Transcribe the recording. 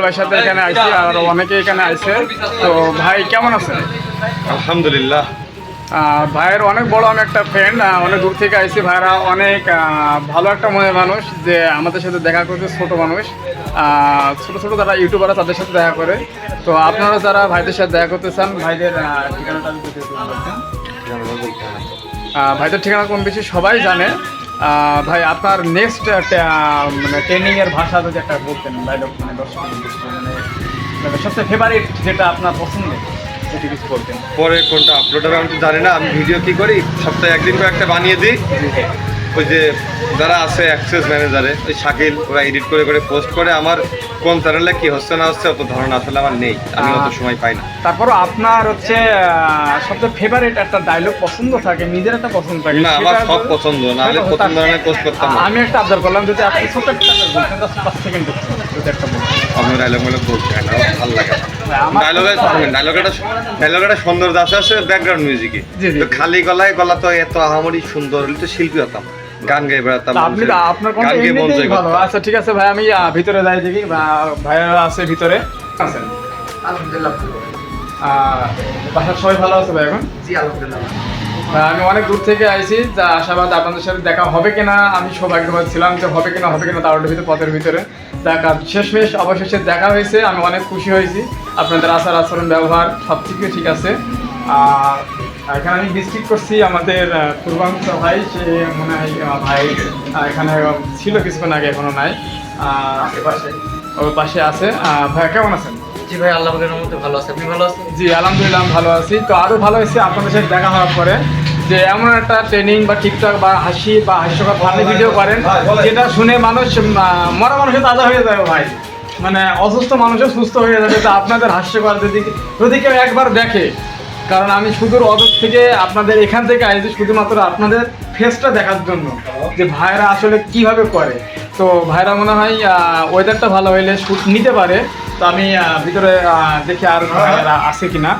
ভাইয়ের সাথে এখানে আইছি আর অনেকে এখানে আইছে তো ভাই কেমন আছেন? আলহামদুলিল্লাহ। ভাইয়ের অনেক বড় আমি একটা ফ্রেন্ড অনেক দূর থেকে আইছি ভাইরা অনেক ভালো একটা মনের মানুষ যে আমাদের সাথে দেখা করছে ছোট মানুষ। ছোট ছোট যারা ইউটিউবাররা তাদের সাথে দেখা করে। তো আপনারা যারা ভাইদের সাথে দেখা করতে চান ভাইদের ঠিকানাটা ভাইদের ঠিকানা কোন বেশি সবাই জানে। ভাই আপনার নেক্সট মানে ট্রেনিং এর ভাষা যদি একটা বলতেন ডায়লগ মানে দর্শক মানে মানে সবচেয়ে ফেভারিট যেটা আপনার পছন্দ কিছু বলতেন। পরে কোনটা আপলোড হবে আমি তো জানি না আমি ভিডিও কি করি? সপ্তাহে একদিন করে একটা বানিয়ে দিই। ওই যে যারা আছে অ্যাক্সেস ম্যানেজারে ওই শাকিল ওরা এডিট করে করে পোস্ট করে আমার কোন চ্যানেলে কি হচ্ছে না হচ্ছে অত ধারণা আসলে আমার নেই। আমি অত সময় পাই না। তারপরও আপনার হচ্ছে সবচেয়ে ফেভারিট একটা ডায়লগ পছন্দ থাকে? নিজের একটা পছন্দ থাকে? না আমার সব পছন্দ না হলে প্রথম ধরনের পোস্ট করতাম আমি একটা আবদার করলাম যদি আপনি ছোট একটা বলতেন পাঁচ সেকেন্ড যদি একটা আমি ডায়লগ মেলগ বলছি আমার ভালো লাগে ডায়লগে ডায়লগটা ডায়লগটা সুন্দর আছে আছে ব্যাকগ্রাউন্ড মিউজিকে খালি গলায় গলা তো এত আহামরি সুন্দর তো শিল্পী হতাম। গান গাই বেড়াতাম আপনি আপনার গান মন আচ্ছা ঠিক আছে ভাই আমি ভিতরে যাই দেখি। আছে ভিতরে। আছেন? আলহামদুলিল্লাহ বাসার সবাই ভালো আছে ভাই এখন? জি আলহামদুলিল্লাহ আমি অনেক দূর থেকে আইছি যা আশাবাদ আপনাদের সাথে দেখা হবে কিনা আমি সৌভাগ্যবাদ ছিলাম যে হবে কিনা হবে কিনা তার ভিতরে পথের ভিতরে। দেখা শেষমেশ অবশেষে দেখা হয়েছে আমি অনেক খুশি হয়েছি। আপনাদের আচার আচরণ ব্যবহার সব কিছু ঠিক আছে। আর এখানে আমি ভিজিট করছি আমাদের পূর্বাংশ ভাই সে মনে হয় ভাই এখানে ছিল কিছুক্ষণ আগে এখনও নাই। আশেপাশে ওর পাশে। আছে। ভাইয়া কেমন আছেন? জি ভাই আল্লাহ রহমতে ভালো আছে। আপনি ভালো আছেন? জি আলহামদুলিল্লাহ আমি ভালো আছি। তো আরও ভালো হয়েছে আপনাদের সাথে দেখা হওয়ার পরে যে এমন একটা ট্রেনিং বা টিকটক বা হাসি বা হাস্যকর ফানি ভিডিও করেন যেটা শুনে মানুষ মরা মানুষের তাজা হয়ে যাবে ভাই। মানে অসুস্থ মানুষও সুস্থ হয়ে যাবে। তো আপনাদের হাস্যকর যদি যদি কেউ একবার দেখে কারণ আমি শুধু অদূর থেকে আপনাদের এখান থেকে আসছি শুধুমাত্র আপনাদের ফেসটা দেখার জন্য যে ভাইরা আসলে কীভাবে করে। তো ভাইরা মনে হয় ওয়েদারটা ভালো হইলে শ্যুট নিতে পারে। তো আমি ভিতরে দেখি আর ভাইরা আছে কিনা।